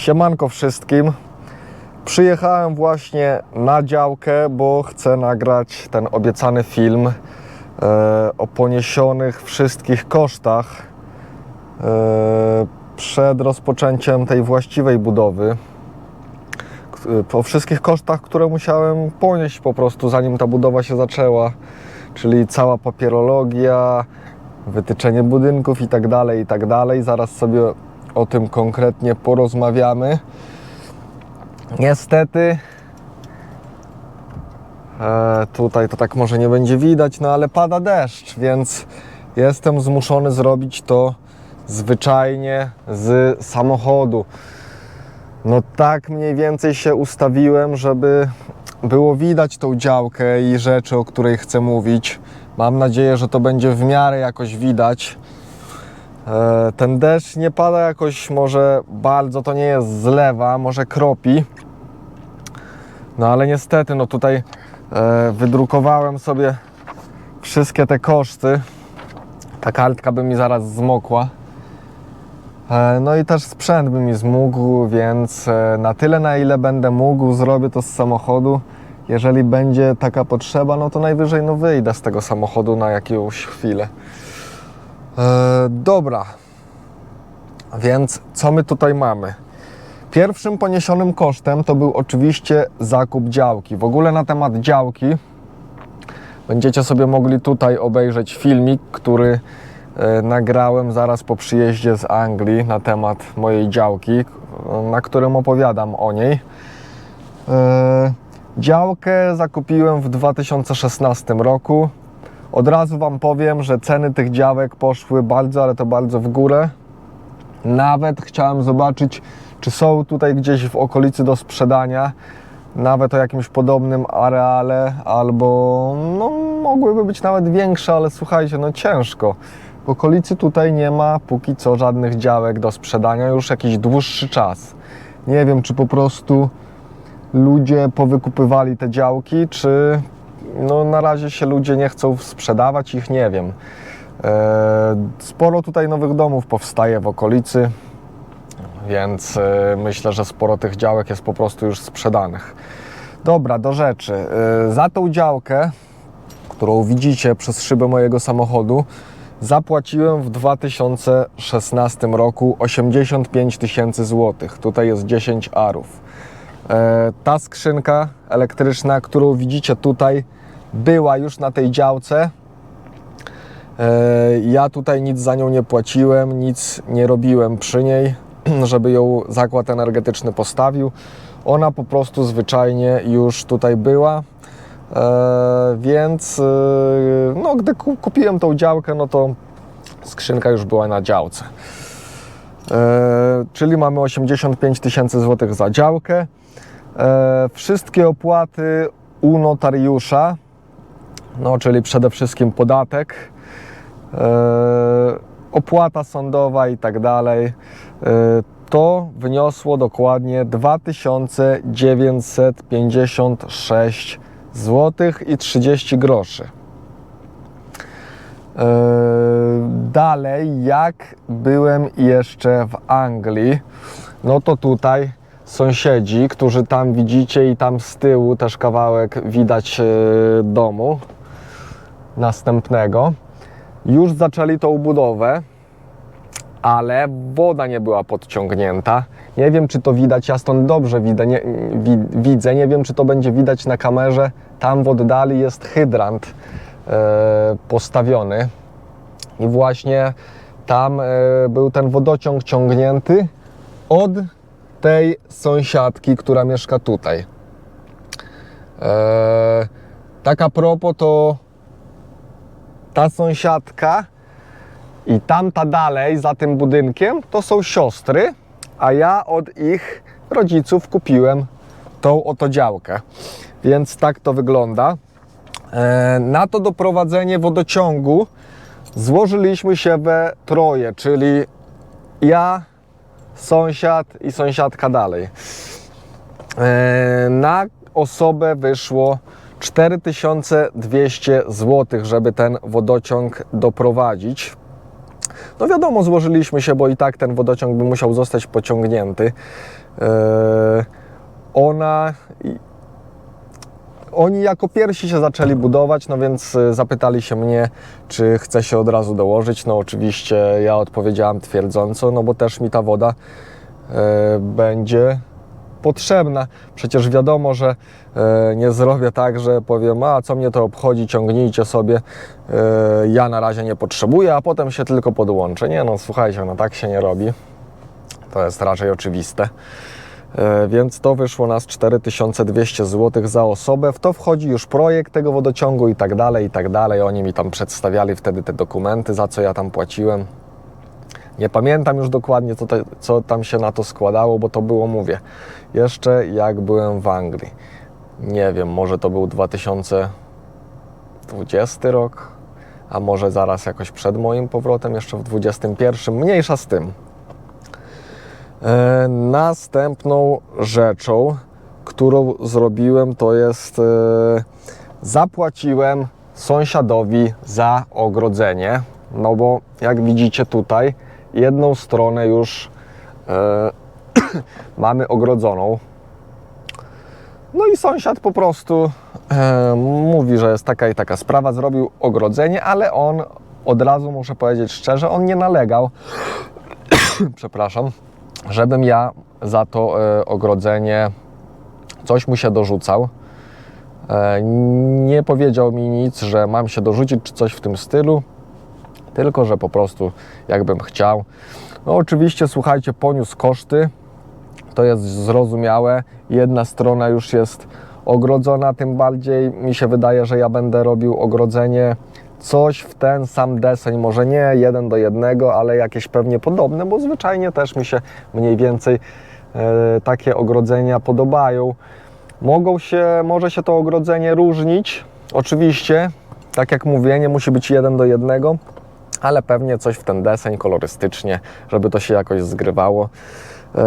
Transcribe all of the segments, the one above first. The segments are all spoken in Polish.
Siemanko wszystkim. Przyjechałem właśnie na działkę, bo chcę nagrać ten obiecany film e, o poniesionych wszystkich kosztach e, przed rozpoczęciem tej właściwej budowy. K- Po wszystkich kosztach, które musiałem ponieść po prostu zanim ta budowa się zaczęła, czyli cała papierologia, wytyczenie budynków i tak dalej, i tak dalej. Zaraz sobie o tym konkretnie porozmawiamy. Niestety e, tutaj to tak może nie będzie widać, no ale pada deszcz, więc jestem zmuszony zrobić to zwyczajnie z samochodu. No tak mniej więcej się ustawiłem, żeby było widać tą działkę i rzeczy, o której chcę mówić. Mam nadzieję, że to będzie w miarę jakoś widać. E, Ten deszcz nie pada jakoś może bardzo, to nie jest zlewa, może kropi. No ale niestety, no tutaj e, wydrukowałem sobie wszystkie te koszty. Ta kartka by mi zaraz zmokła. E, No i też sprzęt by mi zmógł, więc na tyle na ile będę mógł, zrobię to z samochodu. Jeżeli będzie taka potrzeba, no to najwyżej no wyjdę z tego samochodu na jakąś chwilę. E, dobra. Więc co my tutaj mamy? Pierwszym poniesionym kosztem to był oczywiście zakup działki. W ogóle na temat działki będziecie sobie mogli tutaj obejrzeć filmik, który e, nagrałem zaraz po przyjeździe z Anglii na temat mojej działki, na którym opowiadam o niej. E, Działkę zakupiłem w 2016 roku. Od razu Wam powiem, że ceny tych działek poszły bardzo, ale to bardzo w górę. Nawet chciałem zobaczyć, czy są tutaj gdzieś w okolicy do sprzedania, nawet o jakimś podobnym areale, albo no, mogłyby być nawet większe, ale słuchajcie, no ciężko. W okolicy tutaj nie ma póki co żadnych działek do sprzedania już jakiś dłuższy czas. Nie wiem, czy po prostu ludzie powykupywali te działki, czy no, na razie się ludzie nie chcą sprzedawać ich, nie wiem. E, Sporo tutaj nowych domów powstaje w okolicy, więc e, myślę, że sporo tych działek jest po prostu już sprzedanych. Dobra, do rzeczy. E, Za tą działkę, którą widzicie przez szybę mojego samochodu, zapłaciłem w 2016 roku 85 tysięcy złotych. Tutaj jest 10 arów. Ta skrzynka elektryczna, którą widzicie tutaj, była już na tej działce. E, Ja tutaj nic za nią nie płaciłem, nic nie robiłem przy niej, żeby ją zakład energetyczny postawił. Ona po prostu zwyczajnie już tutaj była. E, Więc e, no, gdy ku- kupiłem tą działkę, no to skrzynka już była na działce. Czyli mamy 85 tysięcy złotych za działkę. Wszystkie opłaty u notariusza, no, czyli przede wszystkim podatek, e, opłata sądowa i tak dalej, e, to wyniosło dokładnie 2956 zł i 30 groszy. E, Dalej, jak byłem jeszcze w Anglii, no to tutaj sąsiedzi, którzy tam widzicie i tam z tyłu też kawałek widać domu następnego, już zaczęli tą budowę, ale woda nie była podciągnięta. Nie wiem, czy to widać, ja stąd dobrze widzę nie, wi, widzę, nie wiem, czy to będzie widać na kamerze. Tam w oddali jest hydrant e, postawiony i właśnie tam e, był ten wodociąg ciągnięty od tej sąsiadki, która mieszka tutaj. E, tak a propos, to ta sąsiadka i tamta dalej, za tym budynkiem, to są siostry, a ja od ich rodziców kupiłem tą oto działkę. Więc tak to wygląda. E, Na to doprowadzenie wodociągu złożyliśmy się we troje, czyli ja, sąsiad i sąsiadka dalej. E, Na osobę wyszło 4200 zł, żeby ten wodociąg doprowadzić. No wiadomo, złożyliśmy się, bo i tak ten wodociąg by musiał zostać pociągnięty. ona oni jako pierwsi się zaczęli budować, no więc y, zapytali się mnie, czy chcę się od razu dołożyć. No oczywiście ja odpowiedziałam twierdząco, no bo też mi ta woda e, będzie potrzebna. Przecież wiadomo, że e, nie zrobię tak, że powiem, a co mnie to obchodzi, ciągnijcie sobie, e, ja na razie nie potrzebuję, a potem się tylko podłączę. Nie no, słuchajcie, no tak się nie robi. To jest raczej oczywiste. E, Więc to wyszło nas 4200 zł za osobę. W to wchodzi już projekt tego wodociągu i tak dalej, i tak dalej. Oni mi tam przedstawiali wtedy te dokumenty, za co ja tam płaciłem. Nie pamiętam już dokładnie, co, te, co tam się na to składało, bo to było, mówię, jeszcze jak byłem w Anglii. Nie wiem, może to był 2020 rok, a może zaraz jakoś przed moim powrotem, jeszcze w 2021. Mniejsza z tym. E, następną rzeczą, którą zrobiłem, to jest e, zapłaciłem sąsiadowi za ogrodzenie. No bo jak widzicie tutaj, jedną stronę już e, mamy ogrodzoną. No i sąsiad po prostu e, mówi, że jest taka i taka sprawa, zrobił ogrodzenie, ale on od razu muszę powiedzieć szczerze, on nie nalegał. Przepraszam żebym ja za to e, ogrodzenie coś mu się dorzucał. E, nie powiedział mi nic, że mam się dorzucić czy coś w tym stylu, tylko że po prostu jakbym chciał. No oczywiście, słuchajcie, poniósł koszty, to jest zrozumiałe. Jedna strona już jest ogrodzona, tym bardziej mi się wydaje, że ja będę robił ogrodzenie coś w ten sam deseń, może nie jeden do jednego, ale jakieś pewnie podobne, bo zwyczajnie też mi się mniej więcej e, takie ogrodzenia podobają. Mogą się, może się to ogrodzenie różnić, oczywiście, tak jak mówię, nie musi być jeden do jednego, ale pewnie coś w ten deseń kolorystycznie, żeby to się jakoś zgrywało. E,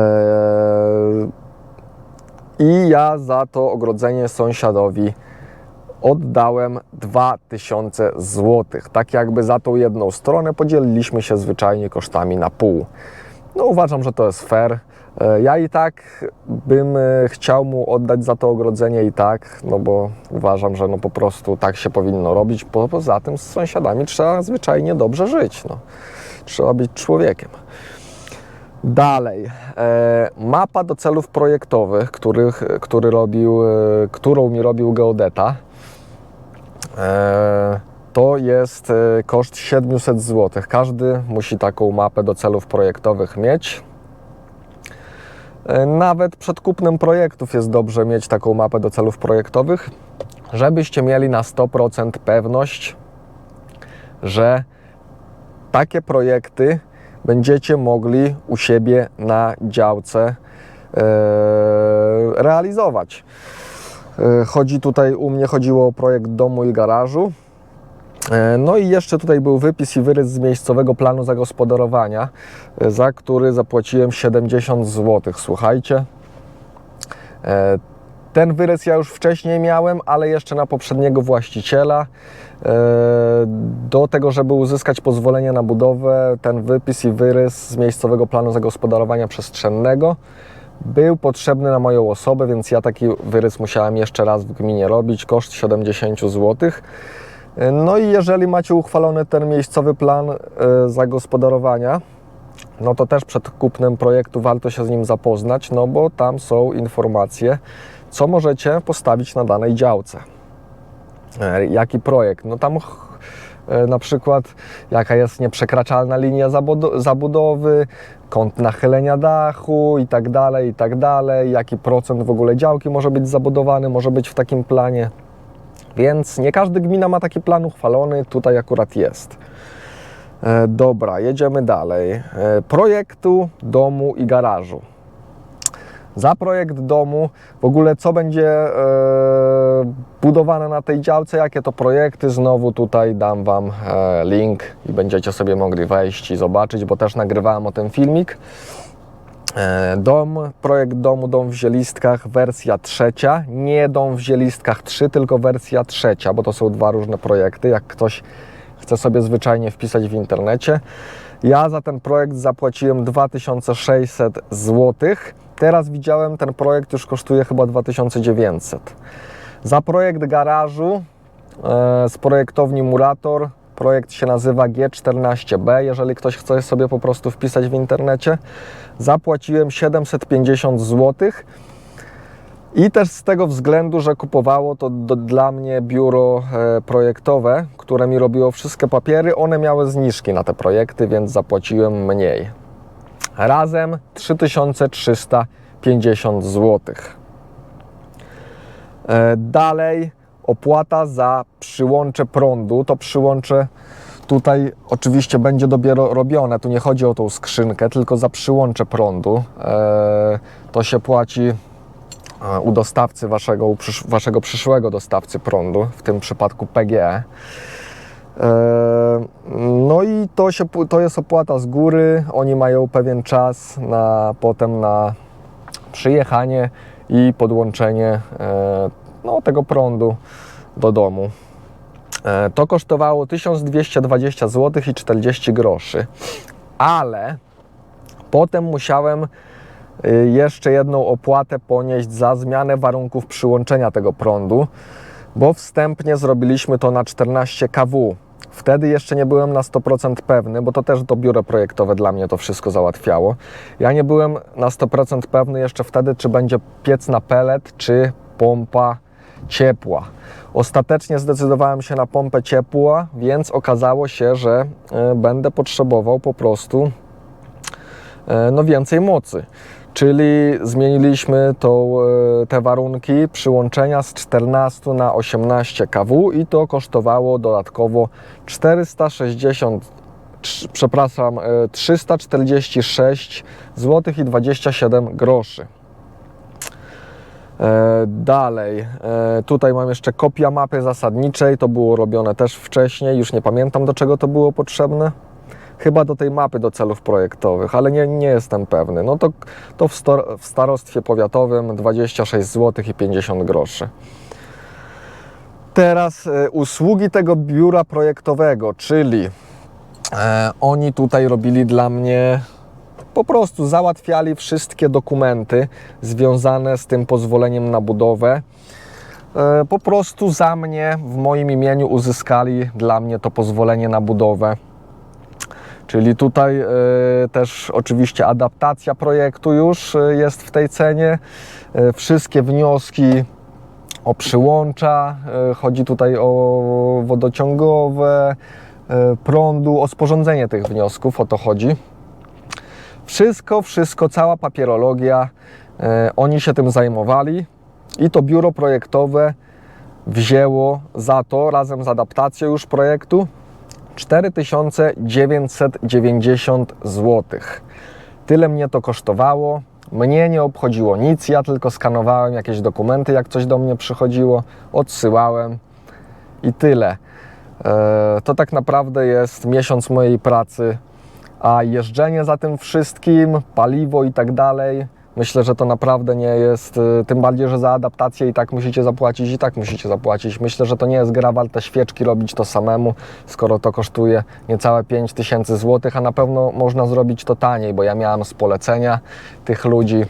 I ja za to ogrodzenie sąsiadowi oddałem 2000 zł. Tak jakby za tą jedną stronę podzieliliśmy się zwyczajnie kosztami na pół. No uważam, że to jest fair. E, Ja i tak bym e, chciał mu oddać za to ogrodzenie i tak, no bo uważam, że no po prostu tak się powinno robić. Po- Poza tym z sąsiadami trzeba zwyczajnie dobrze żyć. No. Trzeba być człowiekiem. Dalej, e, mapa do celów projektowych, których, który robił, którą mi robił geodeta. To jest koszt 700 zł. Każdy musi taką mapę do celów projektowych mieć. E, Nawet przed kupnem projektów jest dobrze mieć taką mapę do celów projektowych, żebyście mieli na 100% pewność, że takie projekty będziecie mogli u siebie na działce e, realizować. E, Chodzi tutaj, u mnie chodziło o projekt domu i garażu. E, No i jeszcze tutaj był wypis i wyrys z miejscowego planu zagospodarowania, e, za który zapłaciłem 70 zł. Słuchajcie, e, ten wyrys ja już wcześniej miałem, ale jeszcze na poprzedniego właściciela. Do tego, żeby uzyskać pozwolenie na budowę, ten wypis i wyrys z miejscowego planu zagospodarowania przestrzennego był potrzebny na moją osobę, więc ja taki wyrys musiałem jeszcze raz w gminie robić, koszt 70 zł. No i jeżeli macie uchwalony ten miejscowy plan e, zagospodarowania, no to też przed kupnem projektu warto się z nim zapoznać, no bo tam są informacje, co możecie postawić na danej działce. E, Jaki projekt? No tam e, na przykład jaka jest nieprzekraczalna linia zabudo- zabudowy, kąt nachylenia dachu i tak dalej, i tak dalej, jaki procent w ogóle działki może być zabudowany, może być w takim planie. Więc nie każdy gmina ma taki plan uchwalony, tutaj akurat jest. E, Dobra, jedziemy dalej. E, Projektu domu i garażu. Za projekt domu, w ogóle co będzie e, budowane na tej działce, jakie to projekty, znowu tutaj dam Wam e, link i będziecie sobie mogli wejść i zobaczyć, bo też nagrywałem o tym filmik. E, Dom, projekt domu, dom w Zielistkach, wersja trzecia. Nie dom w Zielistkach 3, tylko wersja trzecia, bo to są dwa różne projekty. Jak ktoś chce sobie zwyczajnie wpisać w internecie. Ja za ten projekt zapłaciłem 2600 zł. Teraz widziałem, ten projekt już kosztuje chyba 2900. Za projekt garażu e, z projektowni Murator, projekt się nazywa G14B, jeżeli ktoś chce sobie po prostu wpisać w internecie, zapłaciłem 750 zł. I też z tego względu, że kupowało to do, dla mnie biuro e, projektowe, które mi robiło wszystkie papiery, one miały zniżki na te projekty, więc zapłaciłem mniej. Razem 3350 zł. E, Dalej opłata za przyłącze prądu. To przyłącze tutaj oczywiście będzie dopiero robione. Tu nie chodzi o tą skrzynkę, tylko za przyłącze prądu. E, To się płaci e, u dostawcy waszego, waszego przyszłego dostawcy prądu, w tym przypadku PGE. E, No i to, się, to jest opłata z góry. Oni mają pewien czas na potem na przyjechanie i podłączenie no, tego prądu do domu. E, To kosztowało 1220 zł i 40 groszy, ale potem musiałem y, jeszcze jedną opłatę ponieść za zmianę warunków przyłączenia tego prądu, bo wstępnie zrobiliśmy to na 14 kW. Wtedy jeszcze nie byłem na 100% pewny, bo to też to biuro projektowe dla mnie to wszystko załatwiało. Ja nie byłem na 100% pewny jeszcze wtedy, czy będzie piec na pelet, czy pompa ciepła. Ostatecznie zdecydowałem się na pompę ciepła, więc okazało się, że e, będę potrzebował po prostu e, no więcej mocy. Czyli zmieniliśmy tą, e, te warunki przyłączenia z 14 na 18 kW i to kosztowało dodatkowo 460 trz- przepraszam, e, 346 zł i 27 groszy. E, Dalej, e, tutaj mam jeszcze kopia mapy zasadniczej, to było robione też wcześniej, już nie pamiętam do czego to było potrzebne. Chyba do tej mapy do celów projektowych, ale nie, nie jestem pewny. No to, to w, stor- w starostwie powiatowym 26 zł i 50 groszy. Teraz e, usługi tego biura projektowego, czyli e, oni tutaj robili dla mnie po prostu załatwiali wszystkie dokumenty związane z tym pozwoleniem na budowę. E, Po prostu za mnie, w moim imieniu uzyskali dla mnie to pozwolenie na budowę. Czyli tutaj e, też oczywiście adaptacja projektu już e, jest w tej cenie. Wszystkie wnioski o przyłącza, chodzi tutaj o wodociągowe, prądu, o sporządzenie tych wniosków, o to chodzi. Wszystko, wszystko, cała papierologia, e, oni się tym zajmowali i to biuro projektowe wzięło za to razem z adaptacją już projektu 4990 zł. Tyle mnie to kosztowało. Mnie nie obchodziło nic, ja tylko skanowałem jakieś dokumenty, jak coś do mnie przychodziło, odsyłałem i tyle. E, To tak naprawdę jest miesiąc mojej pracy a jeżdżenie za tym wszystkim, paliwo i tak dalej, myślę, że to naprawdę nie jest, y, tym bardziej, że za adaptację i tak musicie zapłacić, i tak musicie zapłacić. Myślę, że to nie jest gra warta świeczki robić to samemu, skoro to kosztuje niecałe 5000 zł, a na pewno można zrobić to taniej, bo ja miałem z polecenia tych ludzi,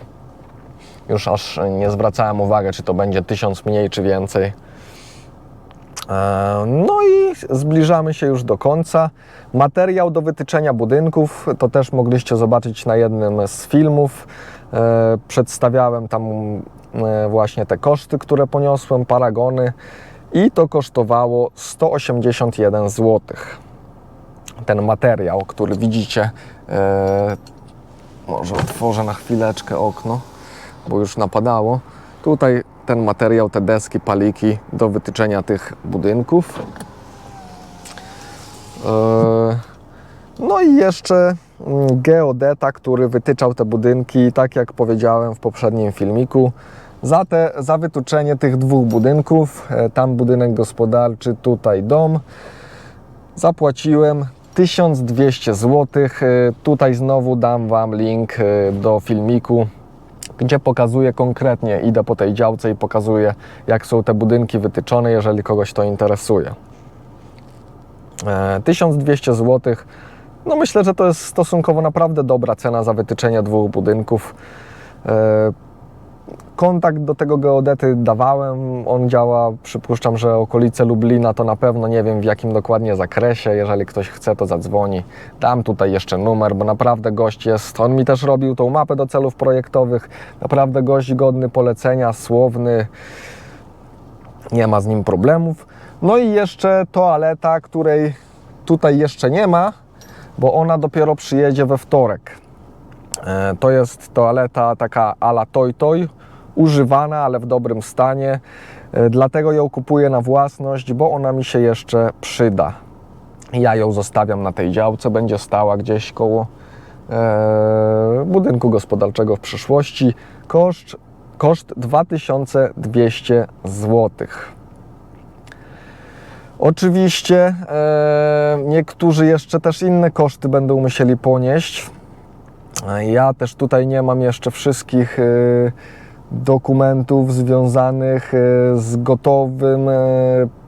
już aż nie zwracałem uwagi, czy to będzie 1000 mniej, czy więcej. E, No i zbliżamy się już do końca. Materiał do wytyczenia budynków to też mogliście zobaczyć na jednym z filmów. E, Przedstawiałem tam e, właśnie te koszty, które poniosłem, paragony i to kosztowało 181 zł. Ten materiał, który widzicie, może otworzę na chwileczkę okno, bo już napadało. Tutaj ten materiał, te deski, paliki do wytyczenia tych budynków. E, No i jeszcze mm, geodeta, który wytyczał te budynki, tak jak powiedziałem w poprzednim filmiku. Za, te, za wytyczenie tych dwóch budynków, e, tam budynek gospodarczy, tutaj dom, zapłaciłem 1200 zł. E, Tutaj znowu dam Wam link do filmiku, gdzie pokazuję konkretnie, idę po tej działce i pokazuję, jak są te budynki wytyczone, jeżeli kogoś to interesuje. E, 1200 zł. No myślę, że to jest stosunkowo naprawdę dobra cena za wytyczenie dwóch budynków. Kontakt do tego geodety dawałem, on działa, przypuszczam, że okolice Lublina to na pewno, nie wiem w jakim dokładnie zakresie, jeżeli ktoś chce to zadzwoni. Dam tutaj jeszcze numer, bo naprawdę gość jest, on mi też robił tą mapę do celów projektowych, naprawdę gość godny polecenia, słowny, nie ma z nim problemów. No i jeszcze toaleta, której tutaj jeszcze nie ma, bo ona dopiero przyjedzie we wtorek. E, To jest toaleta taka ala Toy Toy, używana, ale w dobrym stanie. E, Dlatego ją kupuję na własność, bo ona mi się jeszcze przyda. Ja ją zostawiam na tej działce, będzie stała gdzieś koło e, budynku gospodarczego w przyszłości. Koszt, koszt 2200 zł. Oczywiście e, niektórzy jeszcze też inne koszty będą musieli ponieść. Ja też tutaj nie mam jeszcze wszystkich e, dokumentów związanych e, z gotowym e,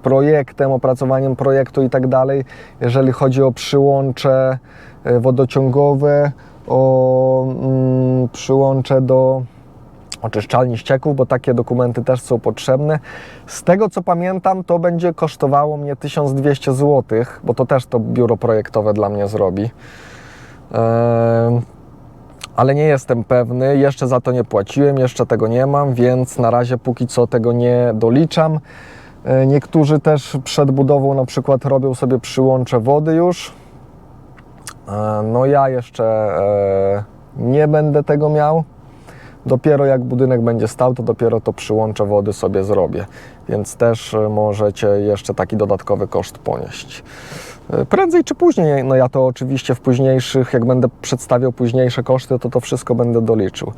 projektem, opracowaniem projektu i tak dalej. Jeżeli chodzi o przyłącze wodociągowe, o mm, przyłącze do oczyszczalni ścieków, bo takie dokumenty też są potrzebne. Z tego co pamiętam, to będzie kosztowało mnie 1200 zł, bo to też to biuro projektowe dla mnie zrobi. Ehm, ale nie jestem pewny, jeszcze za to nie płaciłem, jeszcze tego nie mam, więc na razie póki co tego nie doliczam. E, Niektórzy też przed budową na przykład robią sobie przyłącze wody już. E, No ja jeszcze e, nie będę tego miał. Dopiero jak budynek będzie stał, to dopiero to przyłącze wody sobie zrobię. Więc też możecie jeszcze taki dodatkowy koszt ponieść. E, Prędzej czy później, no ja to oczywiście w późniejszych, jak będę przedstawiał późniejsze koszty, to to wszystko będę doliczył.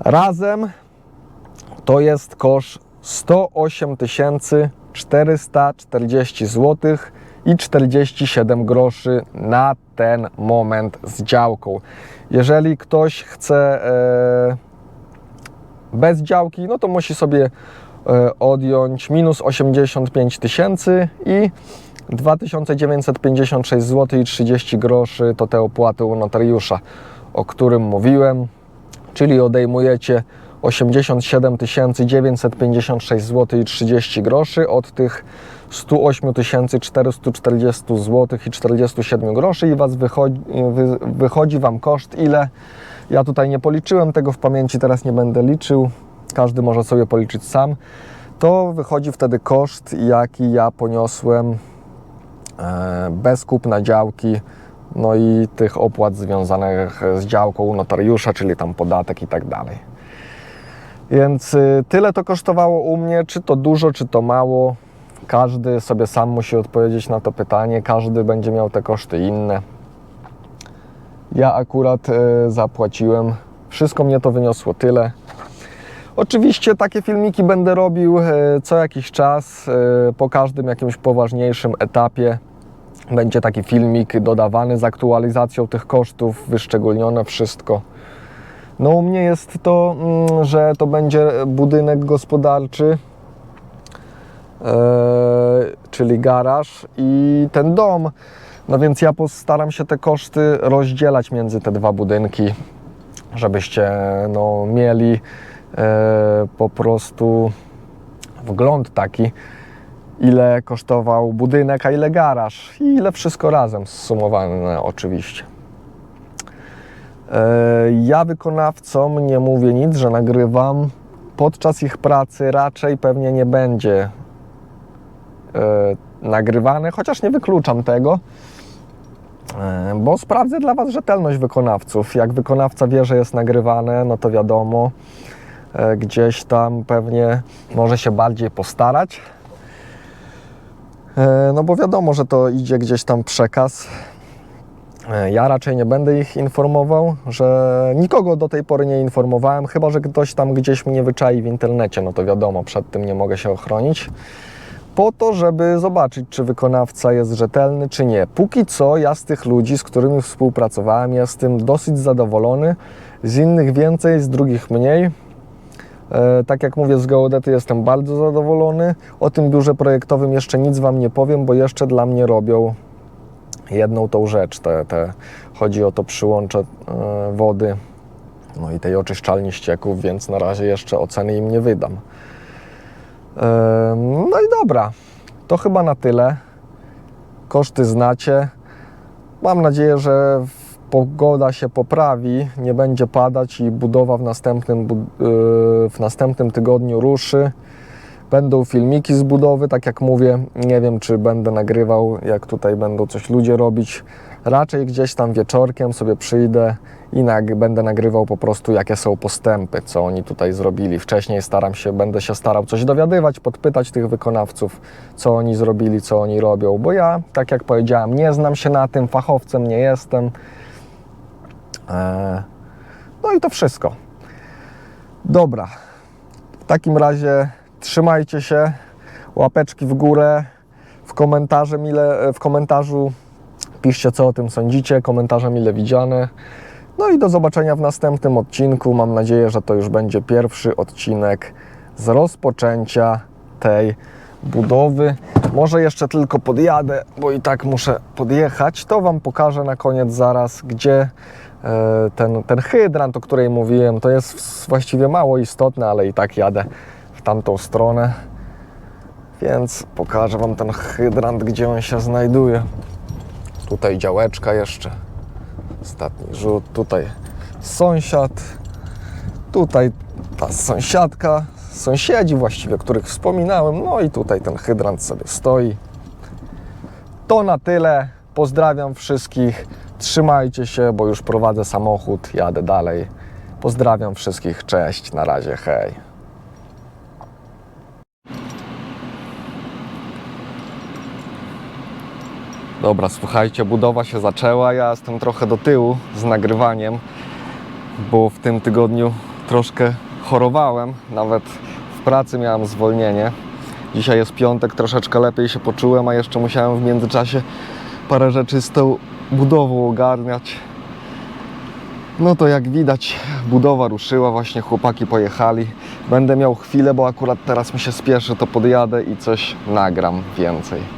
Razem to jest koszt 108 440 zł i 47 groszy na ten moment z działką. Jeżeli ktoś chce e, bez działki, no to musi sobie e, odjąć minus 85 tysięcy i 2956 zł i 30 groszy to te opłaty u notariusza, o którym mówiłem, czyli odejmujecie 87 956 zł i 30 groszy od tych 108 440 zł i 47 groszy i was wychodzi, wy, wychodzi Wam koszt ile? Ja tutaj nie policzyłem tego w pamięci, teraz nie będę liczył. Każdy może sobie policzyć sam. To wychodzi wtedy koszt, jaki ja poniosłem bez kupna działki, no i tych opłat związanych z działką u notariusza, czyli tam podatek i tak dalej. Więc y, tyle to kosztowało u mnie, czy to dużo, czy to mało. Każdy sobie sam musi odpowiedzieć na to pytanie, każdy będzie miał te koszty inne. Ja akurat e, zapłaciłem, wszystko mnie to wyniosło tyle. Oczywiście takie filmiki będę robił e, co jakiś czas, e, po każdym jakimś poważniejszym etapie. Będzie taki filmik dodawany z aktualizacją tych kosztów, wyszczególnione wszystko. No u mnie jest to, mm, że to będzie budynek gospodarczy, e, czyli garaż i ten dom. No więc ja postaram się te koszty rozdzielać między te dwa budynki, żebyście no, mieli po prostu wgląd taki, ile kosztował budynek, a ile garaż i ile wszystko razem zsumowane oczywiście. E, Ja wykonawcom nie mówię nic, że nagrywam. Podczas ich pracy raczej pewnie nie będzie e, nagrywane, chociaż nie wykluczam tego, e, bo sprawdzę dla Was rzetelność wykonawców. Jak wykonawca wie, że jest nagrywane, no to wiadomo, e, gdzieś tam pewnie może się bardziej postarać. E, No bo wiadomo, że to idzie gdzieś tam przekaz. E, Ja raczej nie będę ich informował, że nikogo do tej pory nie informowałem, chyba że ktoś tam gdzieś mnie wyczai w internecie, no to wiadomo, przed tym nie mogę się ochronić. Po to, żeby zobaczyć, czy wykonawca jest rzetelny, czy nie. Póki co ja z tych ludzi, z którymi współpracowałem, jestem dosyć zadowolony. Z innych więcej, z drugich mniej. E, Tak jak mówię, z geodety jestem bardzo zadowolony. O tym biurze projektowym jeszcze nic Wam nie powiem, bo jeszcze dla mnie robią jedną tą rzecz. Te, te, chodzi o to przyłącze e, wody no i tej oczyszczalni ścieków, więc na razie jeszcze oceny im nie wydam. Em, No i dobra, to chyba na tyle. Koszty znacie. Mam nadzieję, że pogoda się poprawi, nie będzie padać i budowa w następnym, yy, w następnym tygodniu ruszy. Będą filmiki z budowy, tak jak mówię. Nie wiem, czy będę nagrywał, jak tutaj będą coś ludzie robić. Raczej gdzieś tam wieczorkiem sobie przyjdę i nag- będę nagrywał po prostu, jakie są postępy, co oni tutaj zrobili. Wcześniej staram się, będę się starał coś dowiadywać, podpytać tych wykonawców, co oni zrobili, co oni robią, bo ja, tak jak powiedziałem, nie znam się na tym, fachowcem nie jestem. Eee, No i to wszystko. Dobra. W takim razie trzymajcie się, łapeczki w górę, w komentarzu mile, w komentarzu piszcie co o tym sądzicie, komentarze mile widziane. No i do zobaczenia w następnym odcinku. Mam nadzieję, że to już będzie pierwszy odcinek z rozpoczęcia tej budowy. Może jeszcze tylko podjadę, bo i tak muszę podjechać. To Wam pokażę na koniec zaraz, gdzie e, ten, ten hydrant, o której mówiłem, to jest właściwie mało istotne, ale i tak jadę w tamtą stronę. Więc pokażę Wam ten hydrant, gdzie on się znajduje. Tutaj działeczka jeszcze. Ostatni rzut. Tutaj sąsiad. Tutaj ta sąsiadka. Sąsiedzi właściwie, których wspominałem. No i tutaj ten hydrant sobie stoi. To na tyle. Pozdrawiam wszystkich. Trzymajcie się, bo już prowadzę samochód. Jadę dalej. Pozdrawiam wszystkich. Cześć. Na razie. Hej. Dobra, słuchajcie, budowa się zaczęła. Ja jestem trochę do tyłu z nagrywaniem, bo w tym tygodniu troszkę chorowałem. Nawet w pracy miałem zwolnienie. Dzisiaj jest piątek, troszeczkę lepiej się poczułem, a jeszcze musiałem w międzyczasie parę rzeczy z tą budową ogarniać. No to jak widać, budowa ruszyła, właśnie chłopaki pojechali. Będę miał chwilę, bo akurat teraz mi się spieszy, to podjadę i coś nagram więcej.